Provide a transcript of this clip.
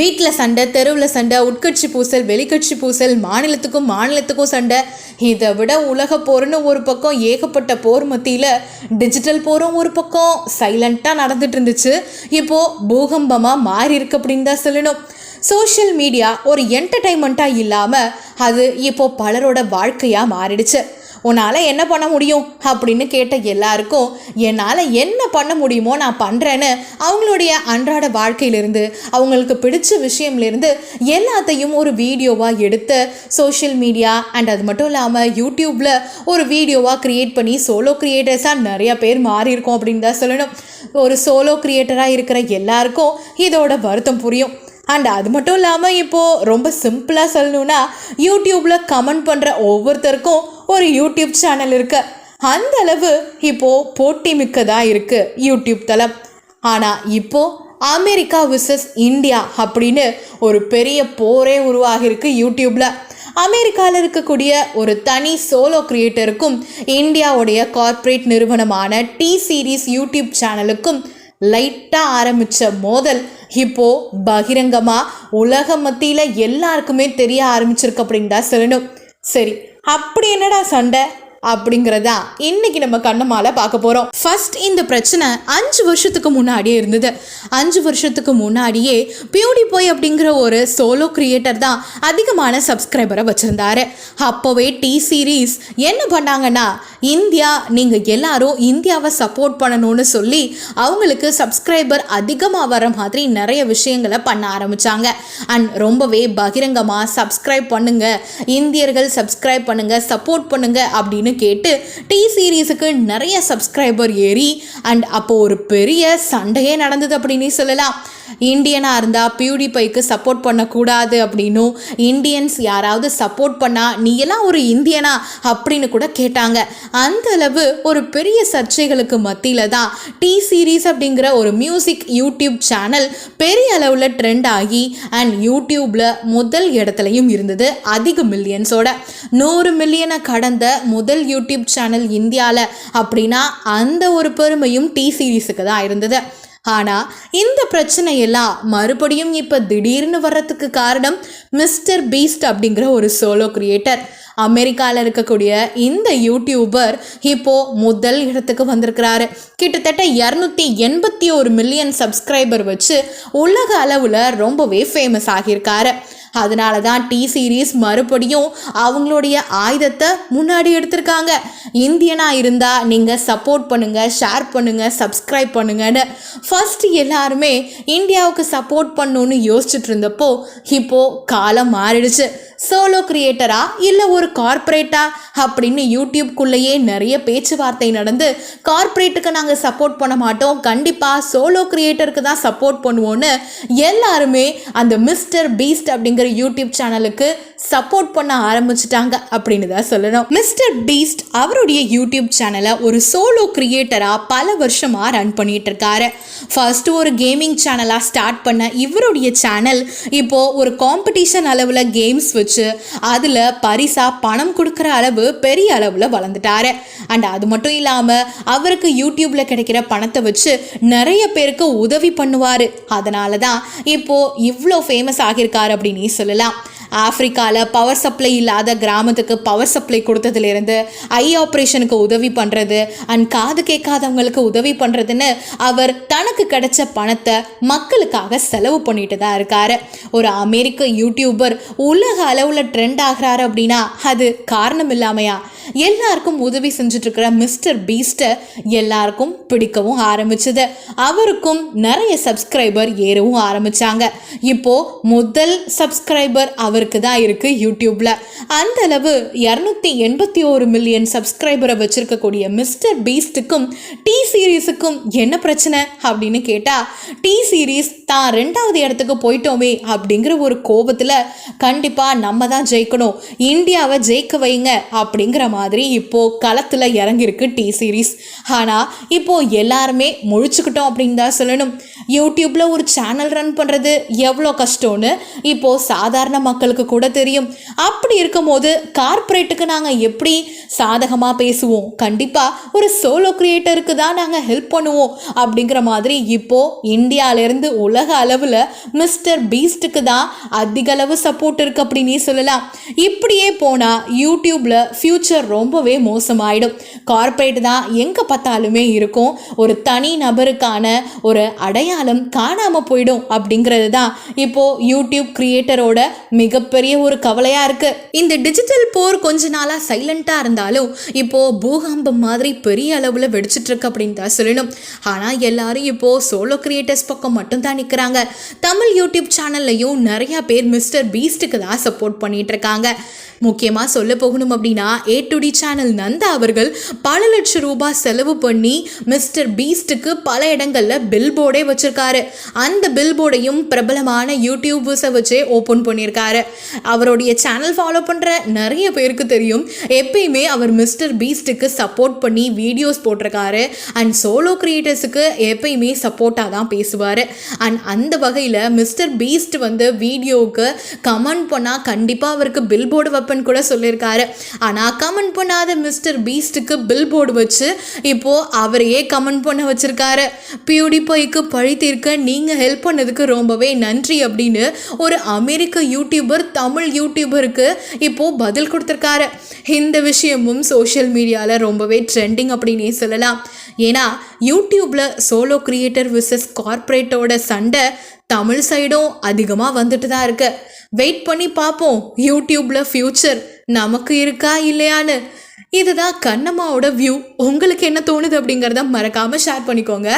வீட்டில் சண்டை தெருவில் சண்டை உட்கட்சி பூசல் வெளிக்கட்சி பூசல் மாநிலத்துக்கும் மாநிலத்துக்கும் சண்டை. இதை விட உலக போர்னு ஒரு பக்கம் ஏகப்பட்ட போர் மத்தியில் டிஜிட்டல் போரும் ஒரு பக்கம். சைலண்ட்டாக நடந்துட்டு இருந்துச்சு. இப்போது பூகம்பமாக மாறி இருக்கு அப்படின்னு தான் சொல்லணும். சோஷியல் மீடியா ஒரு என்டர்டைன்மெண்ட்டாக இல்லாமல் அது இப்போது பலரோட வாழ்க்கையாக மாறிடுச்சு. உன்னால் என்ன பண்ண முடியும்? அப்படின்னு கேட்ட எல்லாருக்கும் என்னால் என்ன பண்ண முடியுமோ நான் பண்ணுறேன்னு அவங்களுடைய அன்றாட வாழ்க்கையிலிருந்து அவங்களுக்கு பிடிச்ச விஷயம்லேருந்து எல்லாத்தையும் ஒரு வீடியோவாக எடுத்து சோஷியல் மீடியா அண்ட் அது மட்டும் இல்லாமல் யூடியூப்பில் ஒரு வீடியோவாக க்ரியேட் பண்ணி சோலோ க்ரியேட்டர்ஸாக நிறைய பேர் மாறி இருக்கோம் அப்படின்னு தான் சொல்லணும். ஒரு சோலோ க்ரியேட்டராக இருக்கிற எல்லாருக்கும் இதோட வருத்தம் புரியும். அண்ட் அது மட்டும் இல்லாமல் இப்போது ரொம்ப சிம்பிளாக சொல்லணுன்னா யூடியூப்பில் கமெண்ட் பண்ணுற ஒவ்வொருத்தருக்கும் ஒரு யூடியூப் சேனல் இருக்கு. அந்த அளவு இப்போது போட்டி மிக்கதாக இருக்குது யூடியூப் தளம். ஆனால் இப்போது அமெரிக்கா விசஸ் இந்தியா அப்படின்னு ஒரு பெரிய போரே உருவாகியிருக்கு யூடியூப்பில் அமெரிக்காவில் இருக்கக்கூடிய ஒரு தனி சோலோ கிரியேட்டருக்கும் இந்தியாவுடைய கார்ப்பரேட் நிறுவனமான டி சீரிஸ் யூடியூப் சேனலுக்கும் லைட்டாக ஆரம்பித்த மோதல் இப்போ பகிரங்கமாக உலக மத்தியில் எல்லாருக்குமே தெரிய ஆரம்பிச்சிருக்கு அப்படின்னு தான் சொல்லணும். சரி அப்படி என்னடா சண்டை? அப்படிங்கிறதா இன்னைக்கு நம்ம கண்ணமால பார்க்க போறோம். ஃபர்ஸ்ட் இந்த பிரச்சனை அஞ்சு வருஷத்துக்கு முன்னாடியே இருந்தது. அஞ்சு வருஷத்துக்கு முன்னாடியே பியூடி போய் அப்படிங்கிற ஒரு சோலோ கிரியேட்டர் தான் அதிகமான சப்ஸ்கிரைபரை வச்சிருந்தாரு. அப்போவே டி சீரீஸ் என்ன பண்ணாங்கன்னா இந்தியா நீங்கள் எல்லாரும் இந்தியாவை சப்போர்ட் பண்ணணும்னு சொல்லி அவங்களுக்கு சப்ஸ்கிரைபர் அதிகமாக வர மாதிரி நிறைய விஷயங்களை பண்ண ஆரம்பிச்சாங்க. அண்ட் ரொம்பவே பகிரங்கமாக சப்ஸ்கிரைப் பண்ணுங்க. இந்தியர்கள் சப்ஸ்கிரைப் பண்ணுங்க சப்போர்ட் பண்ணுங்க அப்படின்னு கேட்டு டி சீரீஸுக்கு நிறைய சப்ஸ்கிரைபர் ஏறி அண்ட் அப்போ ஒரு பெரிய சண்டையே நடந்தது அப்படின்னு சொல்லலாம். இந்தியனாக இருந்தால் பியூடிபைக்கு சப்போர்ட் பண்ணக்கூடாது அப்படின்னும் இந்தியன்ஸ் யாராவது சப்போர்ட் பண்ணால் நீ எல்லாம் ஒரு இந்தியனா அப்படின்னு கூட கேட்டாங்க. அந்த அளவு ஒரு பெரிய சர்ச்சைகளுக்கு மத்தியில் தான் டி சீரீஸ் அப்படிங்கிற ஒரு மியூசிக் யூடியூப் சேனல் பெரிய அளவில் ட்ரெண்ட் ஆகி அண்ட் யூடியூப்பில் முதல் இடத்துலையும் இருந்தது அதிக மில்லியன்ஸோட நூறு மில்லியனை கடந்த முதல் யூடியூப் சேனல் இந்தியாவில் அப்படின்னா அந்த ஒரு பெருமையும் டி சீரீஸுக்கு தான் இருந்தது. ஆனால் இந்த பிரச்சனையெல்லாம் மறுபடியும் இப்போ திடீர்னு வர்றதுக்கு காரணம் மிஸ்டர் பீஸ்ட் அப்படிங்கிற ஒரு சோலோ கிரியேட்டர். அமெரிக்காவில் இருக்கக்கூடிய இந்த யூடியூபர் இப்போ முதல் இடத்துக்கு வந்திருக்கிறாரு. கிட்டத்தட்ட இரநூத்தி எண்பத்தி ஒரு மில்லியன் சப்ஸ்கிரைபர் வச்சு உலக அளவில் ரொம்பவே ஃபேமஸ் ஆகியிருக்காரு. அதனால தான் டி சீரீஸ் மறுபடியும் அவங்களுடைய ஆயுதத்தை முன்னாடி எடுத்திருக்காங்க. இந்தியனாக இருந்தால் நீங்கள் சப்போர்ட் பண்ணுங்கள் ஷேர் பண்ணுங்கள் சப்ஸ்கிரைப் பண்ணுங்கன்னு ஃபஸ்ட்டு எல்லாருமே இந்தியாவுக்கு சப்போர்ட் பண்ணணும்னு யோசிச்சுட்டு இருந்தப்போ இப்போது காலம் மாறிடுச்சு. சோலோ கிரியேட்டரா இல்லை ஒரு கார்ப்பரேட்டா அப்படின்னு யூடியூப்குள்ளேயே நிறைய பேச்சுவார்த்தை நடந்து கார்ப்பரேட்டுக்கு நாங்கள் சப்போர்ட் பண்ண மாட்டோம். கண்டிப்பாக சோலோ கிரியேட்டருக்கு தான் சப்போர்ட் பண்ணுவோன்னு எல்லாருமே அந்த மிஸ்டர் பீஸ்ட் அப்படிங்கிற யூடியூப் சேனலுக்கு சப்போர்ட் பண்ண ஆரம்பிச்சிட்டாங்க அப்படின்னு தான் சொல்லணும். மிஸ்டர் பீஸ்ட் அவருடைய யூடியூப் சேனலை ஒரு சோலோ கிரியேட்டராக பல வருஷமாக ரன் பண்ணிட்டு இருக்காரு ஃபர்ஸ்ட் ஒரு கேமிங் சேனலாக ஸ்டார்ட் பண்ண இவருடைய சேனல் இப்போ ஒரு காம்படிஷன் அளவில் கேம்ஸ் வச்சு அதில் பரிசாக பணம் கொடுக்குற அளவு பெரிய அளவில் வளர்ந்துட்டாரு. அண்ட் அது மட்டும் இல்லாமல் அவருக்கு யூடியூப்பில் கிடைக்கிற பணத்தை வச்சு நிறைய பேருக்கு உதவி பண்ணுவார். அதனால தான் இப்போது இவ்வளோ ஃபேமஸ் ஆகியிருக்காரு அப்படின்னே சொல்லலாம். ஆப்பிரிக்காவில் பவர் சப்ளை இல்லாத கிராமத்துக்கு பவர் சப்ளை கொடுத்ததுலேருந்து ஐ ஆப்ரேஷனுக்கு உதவி பண்ணுறது அண்ட் காது கேட்காதவங்களுக்கு உதவி பண்ணுறதுன்னு அவர் தனக்கு கிடைச்ச பணத்தை மக்களுக்காக செலவு பண்ணிட்டு தான் இருக்காரு. ஒரு அமெரிக்க யூடியூபர் உலக அளவில் ட்ரெண்ட் ஆகிறாரு அப்படின்னா அது காரணம் இல்லாமையா? எல்லாருக்கும் உதவி செஞ்சுட்ருக்கிற மிஸ்டர் பீஸ்ட்டை எல்லாருக்கும் பிடிக்கவும் ஆரம்பிச்சது. அவருக்கும் நிறைய சப்ஸ்கிரைபர் ஏறவும் ஆரம்பித்தாங்க இப்போது முதல் சப்ஸ்கிரைபர் அளவிற்கு தான் இருக்குது யூடியூப்ல. அந்த அளவு இரநூத்தி எண்பத்தி ஒரு மில்லியன் சப்ஸ்கிரைபரை வச்சிருக்கக்கூடிய மிஸ்டர் பீஸ்ட்டுக்கும் டி சீரீஸுக்கும் என்ன பிரச்சனை அப்படின்னு கேட்டால் டி சீரீஸ் தான் ரெண்டாவது இடத்துக்கு போயிட்டோமே அப்படிங்கிற ஒரு கோபத்தில் கண்டிப்பாக நம்ம தான் ஜெயிக்கணும். இந்தியாவை ஜெயிக்க வைங்க அப்படிங்கிற மாதிரி இப்போ களத்தில் இறங்கியிருக்கு டி சீரீஸ் ஆனால் இப்போ எல்லாருமே முழிச்சுக்கிட்டோம் அப்படின்னு தான் சொல்லணும். யூடியூப்பில் ஒரு சேனல் ரன் பண்ணுறது எவ்வளோ கஷ்டம்னு இப்போ சாதாரண மக்கள் எங்களுக்கு கூட தெரியும். அப்படி இருக்கும்போது கார்ப்பரேட்டுக்கு நாங்கள் எப்படி சாதகமாக பேசுவோம்? கண்டிப்பாக ஒரு சோலோ கிரியேட்டருக்கு தான் நாங்கள் ஹெல்ப் பண்ணுவோம் அப்படிங்கிற மாதிரி இப்போ இந்தியாவிலேருந்து உலக அளவில் மிஸ்டர் பீஸ்ட்டுக்கு தான் அதிக அளவு சப்போர்ட் இருக்கு அப்படின்னே சொல்லலாம். இப்படியே போனால் யூடியூப்பில் ஃப்யூச்சர் ரொம்பவே மோசமாயிடும். கார்ப்பரேட் தான் எங்கே பார்த்தாலுமே இருக்கும். ஒரு தனி நபருக்கான ஒரு அடையாளம் காணாமல் போயிடும் அப்படிங்கிறது தான் இப்போ யூடியூப் கிரியேட்டரோட மிக மிகப்பெரிய ஒரு கவலையாக இருக்கு. இந்த டிஜிட்டல் போர் கொஞ்ச நாளாக சைலண்ட்டாக இருந்தாலும் இப்போ பூகம்பம் மாதிரி பெரிய அளவில் வெடிச்சிட்டு இருக்கு அப்படின்னு தான் சொல்லணும். ஆனால் எல்லாரும் இப்போ சோலோ கிரியேட்டர்ஸ் பக்கம் மட்டும் தான் நிற்கிறாங்க தமிழ் யூடியூப் சேனல்லையும் நிறைய பேர் மிஸ்டர் பீஸ்ட்டுக்கு தான் சப்போர்ட் பண்ணிட்டு இருக்காங்க. முக்கியமாக சொல்ல போகணும் அப்படின்னா A to D channel Nandha அவர்கள் பல லட்சம் ரூபாய் செலவு பண்ணி மிஸ்டர் பீஸ்ட்டுக்கு பல இடங்களில் பில் போர்டே வச்சுருக்காரு. அந்த பில் போர்டையும் பிரபலமான யூடியூபர்ஸை வச்சே ஓப்பன் பண்ணியிருக்காரு. அவருடைய சேனல் ஃபாலோ பண்ணுற நிறைய பேருக்கு தெரியும். எப்பயுமே அவர் மிஸ்டர் பீஸ்ட்டுக்கு சப்போர்ட் பண்ணி வீடியோஸ் போட்டிருக்காரு. அண்ட் சோலோ கிரியேட்டர்ஸுக்கு எப்பயுமே சப்போர்ட்டாக தான் பேசுவார். அண்ட் அந்த வகையில் மிஸ்டர் பீஸ்ட் வந்து வீடியோவுக்கு கமெண்ட் பண்ணால் கண்டிப்பாக அவருக்கு பில் போர்டு வைப்பேன்னு கூட சொல்லியிருக்காரு ஆனால் கமெண்ட் பண்ணாத மிஸ்டர் பீஸ்ட்டுக்கு பில் போர்டு வச்சு இப்போது அவரையே கமெண்ட் பண்ண வச்சுருக்காரு. பியூடிபைக்கு பழி தீர்க்க நீங்கள் ஹெல்ப் பண்ணதுக்கு ரொம்பவே நன்றி அப்படின்னு ஒரு அமெரிக்க யூடியூபர் தமிழ் யூடியூபருக்கு இப்போது பதில் கொடுத்துருக்காரு. இந்த விஷயமும் சோஷியல் மீடியாவில் ரொம்பவே ட்ரெண்டிங் அப்படின்னே சொல்லலாம். ஏன்னா யூடியூப்பில் சோலோ கிரியேட்டர் விசஸ் கார்ப்பரேட்டோட சண்டை தமிழ் சைடும் அதிகமாக வந்துட்டு தான் இருக்கு. வெயிட் பண்ணி பார்ப்போம் யூடியூப்பில் ஃப்யூச்சர் நமக்கு இருக்கா இல்லையான்னு. இதுதான் கண்ணம்மாவோட வியூ உங்களுக்கு என்ன தோணுது அப்படிங்கிறத மறக்காமல் ஷேர் பண்ணிக்கோங்க.